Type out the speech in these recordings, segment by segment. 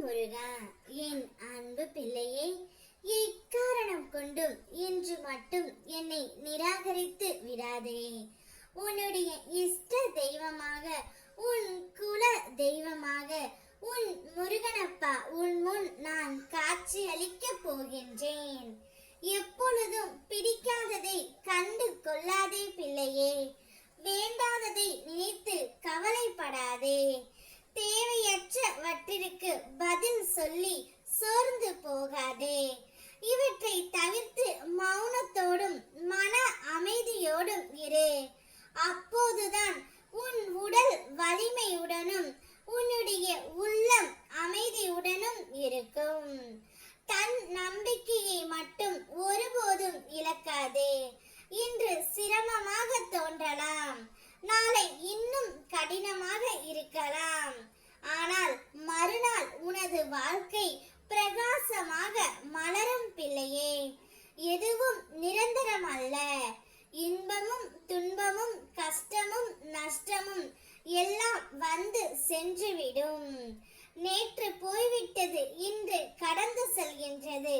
முருகா என் அன்பு பிள்ளையே எக்காரணம் கொண்டும் என்று மட்டும் என்னை நிராகரித்து விடாதே. உன்னுடைய இஷ்ட தெய்வமாக உன் குல தெய்வமாக உன் முருகனப்பா உன் முன் நான் காட்சி அளிக்க போகின்றேன். எப்பொழுதும் பிடிக்காததை கண்டு கொள்ளாதே பிள்ளையே. வேண்டாததை நினைத்து கவலைப்படாதே. தேவையற்றவற்றிற்கு பதில் சொல்லி சோர்ந்து போகாதே. இவற்றை தவிர்த்து மௌனத்தோடும் மன அமைதியோடும் இரு. அப்போதுதான் உன் உடல் வலிமையுடனும் உன்னுடைய உள்ளம் அமைதியுடனும் இருக்கும். தன் நம்பிக்கையை மட்டும் ஒருபோதும் இழக்காதே. இன்று சிரமமாக தோன்றலாம். நாளை இன்னும் கடினமாக இருக்கலாம். ஆனால் வாழ்க்கை பிரகாசமாக மலரும் பிள்ளையே. எதுவும் நிரந்தரம் அல்ல இன்பமும் துன்பமும் கஷ்டமும் நஷ்டமும் எல்லாம் வந்து சென்றுவிடும். நேற்று போய்விட்டது இன்று கடந்து செல்கின்றது.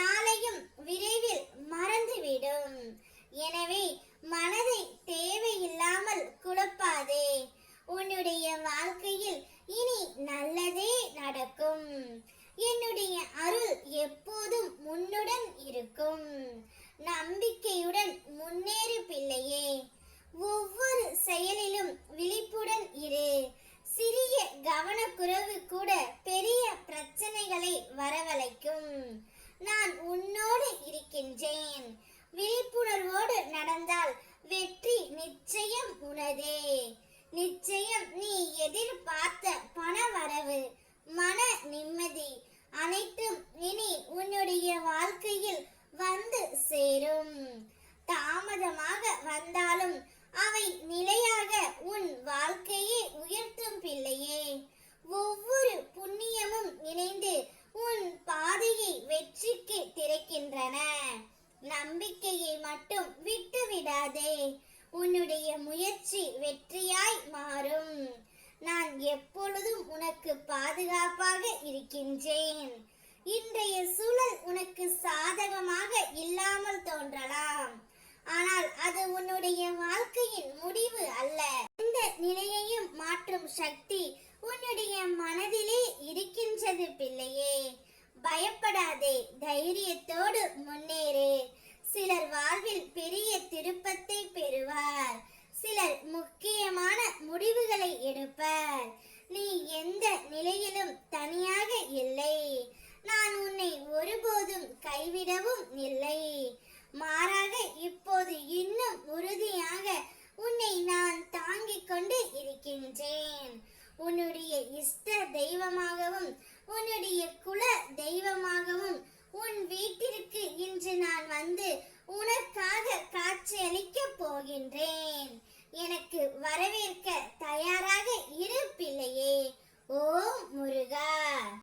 நாளையும் விரைவில் மறந்துவிடும். எனவே நம்பிக்கையுடன் முன்னேறு பிள்ளையே. ஒவ்வொரு செயலிலும் விழிப்புடன் இரு. சிறிய கவனக்குறைவு கூட பெரிய பிரச்சனைகளை வரவழைக்கும். நான் உன்னோடு இருக்கின்றேன். விழிப்புணர்வோடு சேரும் தாமதமாக வந்தாலும் அவை நிலையாக உன் வாழ்க்கையை உயர்த்தும் பிள்ளையே. ஒவ்வொரு புண்ணியமும் இணைந்து உன் பாதையை வெற்றிக்கு திறக்கின்றன. நம்பிக்கையை மட்டும் விட்டு விடாதே உன்னுடைய முயற்சி வெற்றியாய் மாறும். நான் எப்பொழுதும் உனக்கு பாதுகாப்பாக இருக்கின்றேன். இன்றைய சூழல் உனக்கு சாதகமாக இல்லாமல் தோன்றலாம். ஆனால் அது உன்னுடைய வாழ்க்கையின் முடிவு அல்ல. இந்த நிலையையும் மாற்றும் சக்தி உன்னுடைய மனதிலே இருக்கின்றது பிள்ளையே. பயப்படாதே தைரியத்தோடு முன்னேறு. சிலர் வாழ்வில் பெரிய திருப்பத்தை பெறுவார் சிலர் முக்கியமான முடிவுகளை எடுப்பர் நீ எந்த நிலையிலும் தனியாக இல்லை நான் உன்னை ஒருபோதும் கைவிடவும் இல்லை மாறாக இப்போது இன்னும் உறுதியாக உன்னை நான் தாங்கிக் கொண்டு இருக்கின்றேன். உன்னுடைய இஷ்ட தெய்வமாகவும் உன்னுடைய குல தெய்வமாகவும் உன் வீட்டிற்கு இன்று நான் வந்து உனக்காக காட்சி போகின்றேன். எனக்கு வரவேற்க தயாராக